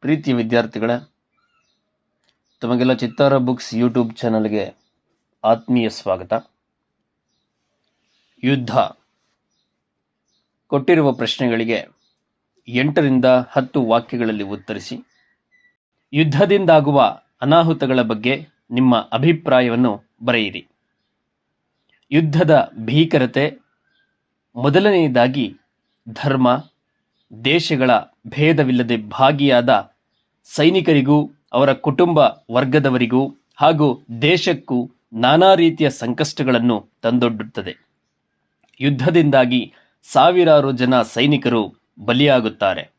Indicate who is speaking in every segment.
Speaker 1: ಪ್ರೀತಿಯ ವಿದ್ಯಾರ್ಥಿಗಳೇ, ತಮಗೆಲ್ಲ ಚಿತ್ತಾರ ಬುಕ್ಸ್ ಯೂಟ್ಯೂಬ್ ಚಾನಲ್ಗೆ ಆತ್ಮೀಯ ಸ್ವಾಗತ. ಯುದ್ಧ. ಕೊಟ್ಟಿರುವ ಪ್ರಶ್ನೆಗಳಿಗೆ ಎಂಟರಿಂದ ಹತ್ತು ವಾಕ್ಯಗಳಲ್ಲಿ ಉತ್ತರಿಸಿ, ಯುದ್ಧದಿಂದಾಗುವ ಅನಾಹುತಗಳ ಬಗ್ಗೆ ನಿಮ್ಮ ಅಭಿಪ್ರಾಯವನ್ನು ಬರೆಯಿರಿ. ಯುದ್ಧದ ಭೀಕರತೆ, ಮೊದಲನೆಯದಾಗಿ ಧರ್ಮ ದೇಶಗಳ ಭೇದವಿಲ್ಲದೆ ಭಾಗಿಯಾದ ಸೈನಿಕರಿಗೂ, ಅವರ ಕುಟುಂಬ ವರ್ಗದವರಿಗೂ ಹಾಗೂ ದೇಶಕ್ಕೂ ನಾನಾ ರೀತಿಯ ಸಂಕಷ್ಟಗಳನ್ನು ತಂದೊಡ್ಡುತ್ತದೆ. ಯುದ್ಧದಿಂದಾಗಿ ಸಾವಿರಾರು ಜನ ಸೈನಿಕರು ಬಲಿಯಾಗುತ್ತಾರೆ.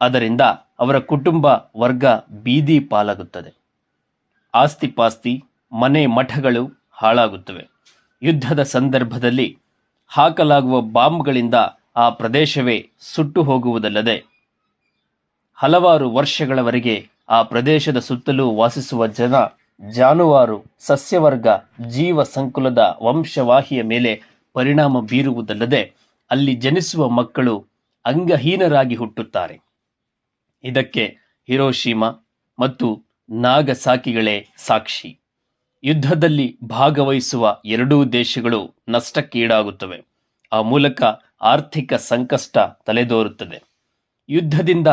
Speaker 1: ಅದರಿಂದ ಅವರ ಕುಟುಂಬ ವರ್ಗ ಬೀದಿ ಪಾಲಾಗುತ್ತದೆ. ಆಸ್ತಿಪಾಸ್ತಿ, ಮನೆ ಮಠಗಳು ಹಾಳಾಗುತ್ತವೆ. ಯುದ್ಧದ ಸಂದರ್ಭದಲ್ಲಿ ಹಾಕಲಾಗುವ ಬಾಂಬ್ಗಳಿಂದ ಆ ಪ್ರದೇಶವೇ ಸುಟ್ಟು ಹೋಗುವುದಲ್ಲದೆ ಹಲವಾರು ವರ್ಷಗಳವರೆಗೆ ಆ ಪ್ರದೇಶದ ಸುತ್ತಲೂ ವಾಸಿಸುವ ಜನ ಜಾನುವಾರು, ಸಸ್ಯವರ್ಗ, ಜೀವ ಸಂಕುಲದ ವಂಶವಾಹಿಯ ಮೇಲೆ ಪರಿಣಾಮ ಬೀರುವುದಲ್ಲದೆ ಅಲ್ಲಿ ಜನಿಸುವ ಮಕ್ಕಳು ಅಂಗಹೀನರಾಗಿ ಹುಟ್ಟುತ್ತಾರೆ. ಇದಕ್ಕೆ ಹಿರೋಶೀಮಾ ಮತ್ತು ನಾಗಸಾಕಿಗಳೇ ಸಾಕ್ಷಿ. ಯುದ್ಧದಲ್ಲಿ ಭಾಗವಹಿಸುವ ಎರಡೂ ದೇಶಗಳು ನಷ್ಟಕ್ಕೀಡಾಗುತ್ತವೆ. ಆ ಮೂಲಕ ಆರ್ಥಿಕ ಸಂಕಷ್ಟ ತಲೆದೋರುತ್ತದೆ. ಯುದ್ಧದಿಂದ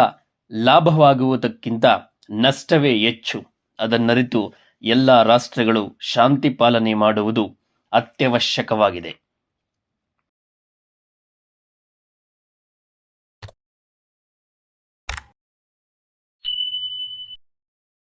Speaker 1: ಲಾಭವಾಗುವುದಕ್ಕಿಂತ ನಷ್ಟವೇ ಹೆಚ್ಚು. ಅದನ್ನರಿತು ಎಲ್ಲ ರಾಷ್ಟ್ರಗಳು ಶಾಂತಿ ಪಾಲನೆ ಮಾಡುವುದು ಅತ್ಯವಶ್ಯಕವಾಗಿದೆ.